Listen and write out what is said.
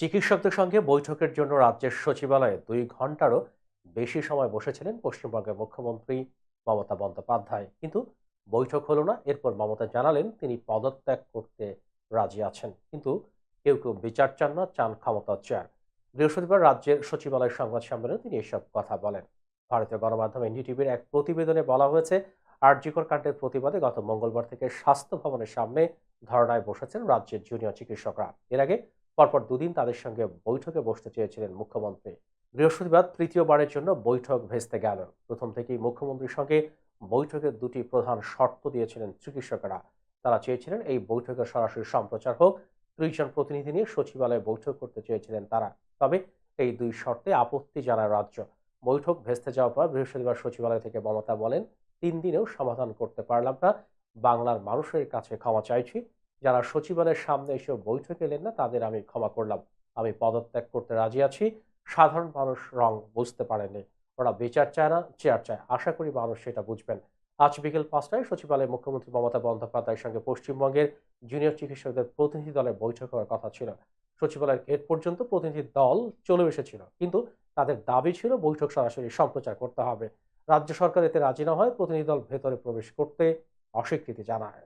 চিকিৎসকদের সঙ্গে বৈঠকের জন্য রাজ্যের সচিবালয়ে দুই ঘন্টারও বেশি সময় বসেছিলেন পশ্চিমবঙ্গের মুখ্যমন্ত্রী মমতা বন্দ্যোপাধ্যায়। কিন্তু বৈঠক হলো না, এরপর মমতা জানালেন তিনি পদত্যাগ করতে রাজি আছেন, কিন্তু কেউ কেউ বিচার চান না, চান ক্ষমতার চেয়ার বৃহস্পতিবার রাজ্যের সচিবালয় সংবাদ সম্মেলনে তিনি এসব কথা বলেন। ভারতীয় গণমাধ্যম এনডিটিভির এক প্রতিবেদনে বলা হয়েছে, আরজিকর কাণ্ডের প্রতিবাদে গত মঙ্গলবার থেকে স্বাস্থ্য ভবনের সামনে ধর্নায় বসেছেন রাজ্যের জুনিয়র চিকিৎসকরা। এর আগে পরপর দুদিন তাদের সঙ্গে বৈঠকে বসতে চেয়েছিলেন মুখ্যমন্ত্রী। বৃহস্পতিবার তৃতীয়বারের জন্য বৈঠক ভেস্তে গেল। প্রথম থেকেই মুখ্যমন্ত্রীর সঙ্গে বৈঠকের দুটি প্রধান শর্ত দিয়েছিলেন চিকিৎসকেরা। তারা চেয়েছিলেন এই বৈঠকের সরাসরি সম্প্রচার হোক। ত্রিশ জন প্রতিনিধি নিয়ে সচিবালয়ে বৈঠক করতে চেয়েছিলেন তারা। তবে এই দুই শর্তে আপত্তি জানায় রাজ্য। বৈঠক ভেস্তে যাওয়ার পর বৃহস্পতিবার সচিবালয় থেকে মমতা বলেন, তিন দিনেও সমাধান করতে পারলাম না। বাংলার মানুষের কাছে ক্ষমা চাইছি। যারা সচিবালয়ের সামনে এসে বৈঠকে এলেন না, তাদের আমি ক্ষমা করলাম। আমি পদত্যাগ করতে রাজি আছি। সাধারণ মানুষ রং বুঝতে পারেনি ওরা বিচার চায় না, চেয়ার চায়। আশা করি মানুষ সেটা বুঝবেন। আজ বিকেল পাঁচটায় সচিবালয়ে মুখ্যমন্ত্রী মমতা বন্দ্যোপাধ্যায়ের সঙ্গে পশ্চিমবঙ্গের জুনিয়র চিকিৎসকদের প্রতিনিধি দলের বৈঠক হওয়ার কথা ছিল। সচিবালয়ের গেট পর্যন্ত প্রতিনিধি দল চলে এসেছিল, কিন্তু তাদের দাবি ছিল বৈঠক সরাসরি সম্প্রচার করতে হবে। রাজ্য সরকার এতে রাজি না হয়, প্রতিনিধি দল ভেতরে প্রবেশ করতে অস্বীকৃতি জানায়।